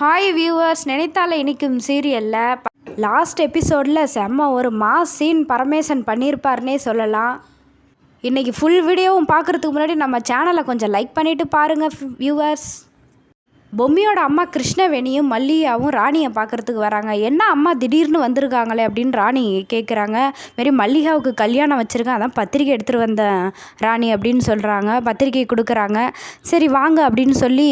Hi viewers நினைத்தால இனிக்கும் சீரியலில். Last எபிசோடில் செம்ம ஒரு மாஸ் சீன் பரமேசன் பண்ணியிருப்பார்னே சொல்லலாம். இன்றைக்கி ஃபுல் வீடியோவும் பார்க்குறதுக்கு முன்னாடி நம்ம சேனலை கொஞ்சம் லைக் பண்ணிவிட்டு பாருங்கள் வியூவர்ஸ் பொம்மியோட அம்மா கிருஷ்ணவேணியும் மல்லியாவும் ராணியை பார்க்குறதுக்கு வராங்க. என்ன அம்மா திடீர்னு வந்திருக்காங்களே அப்படின்னு ராணி கேட்குறாங்க மாரி மல்லிகாவுக்கு கல்யாணம் வச்சுருக்கேன் அதான் பத்திரிக்கை எடுத்துகிட்டு வந்தேன் ராணி அப்படின்னு சொல்கிறாங்க பத்திரிக்கை கொடுக்குறாங்க. சரி வாங்க அப்படின்னு சொல்லி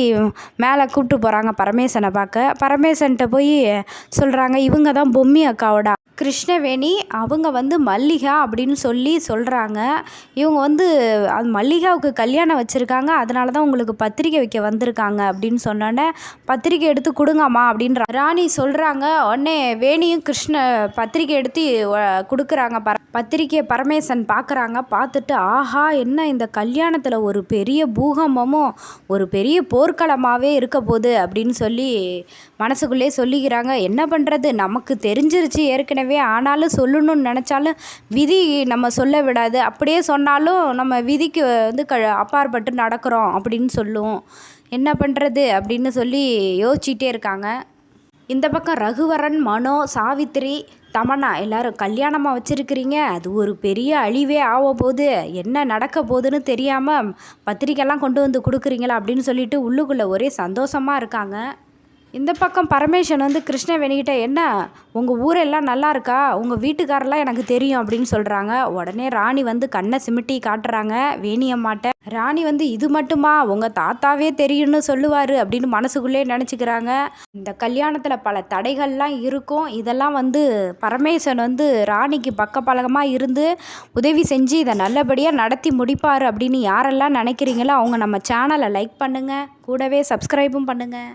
மேலே கூப்பிட்டு போகிறாங்க பரமேசனை பார்க்க. பரமேசன்கிட்ட போய் சொல்கிறாங்க இவங்க தான் பொம்மி அக்காவோட கிருஷ்ணவேணி அவங்க வந்து மல்லிகா அப்படின்னு சொல்லி சொல்கிறாங்க இவங்க வந்து அது மல்லிகாவுக்கு கல்யாணம் வச்சுருக்காங்க. அதனால தான் உங்களுக்கு பத்திரிக்கை வைக்க வந்திருக்காங்க அப்படின்னு சொன்னோன்னே பத்திரிக்கை எடுத்து கொடுங்கம்மா அப்படின்ற ராணி சொல்கிறாங்க உடனே வேணியும் கிருஷ்ண பத்திரிக்கை எடுத்து கொடுக்குறாங்க. பர பத்திரிக்கையை பரமேசன் பார்க்குறாங்க பார்த்துட்டு ஆஹா என்ன இந்த கல்யாணத்தில் ஒரு பெரிய பூகம்பமும் ஒரு பெரிய போர்க்களமாகவே இருக்க போகுது அப்படின்னு சொல்லி மனசுக்குள்ளே சொல்லிக்கிறாங்க. என்ன பண்ணுறது நமக்கு தெரிஞ்சிருச்சு ஏற்கனவே. ஆனாலும் சொல்லணும்னு நினச்சாலும் விதி நம்ம சொல்ல விடாது. அப்படியே சொன்னாலும் நம்ம விதிக்கு வந்து க அப்பாற்பட்டு நடக்கிறோம் அப்படின்னு சொல்லுவோம். என்ன பண்ணுறது அப்படின்னு சொல்லி யோசிச்சிட்டே இருக்காங்க. இந்த பக்கம் ரகுவரன் மனோ சாவித்திரி தமன்னா எல்லாரும் கல்யாணமாக வச்சுருக்கிறீங்க. அது ஒரு பெரிய அழிவே ஆக போகுது. என்ன நடக்க போகுதுன்னு தெரியாமல் பத்திரிக்கைலாம் கொண்டு வந்து கொடுக்குறீங்களா அப்படின்னு சொல்லிட்டு உள்ளுக்குள்ளே ஒரே சந்தோஷமாக இருக்காங்க. இந்த பக்கம் பரமேஸ்வரன் வந்து கிருஷ்ணவேணிகிட்ட என்ன? உங்கள் ஊரெல்லாம் நல்லா இருக்கா உங்கள் வீட்டுக்காரெல்லாம் எனக்கு தெரியும் அப்படின்னு சொல்கிறாங்க உடனே ராணி வந்து கண்ணை சிமிட்டி காட்டுறாங்க. வேணியம்மாட்ட ராணி வந்து இது மட்டுமா? உங்கள் தாத்தாவே தெரியும்னு சொல்லுவார் அப்படின்னு மனசுக்குள்ளே நினச்சிக்கிறாங்க. இந்த கல்யாணத்தில் பல தடைகள்லாம் இருக்கும். இதெல்லாம் வந்து பரமேஸ்வரன் வந்து ராணிக்கு பக்கபலகமாக இருந்து உதவி செஞ்சு இதை நல்லபடியாக நடத்தி முடிப்பார் அப்படின்னு யாரெல்லாம் நினைக்கிறீங்களோ அவங்க நம்ம சேனலை லைக் பண்ணுங்கள் கூடவே சப்ஸ்கிரைபும் பண்ணுங்கள்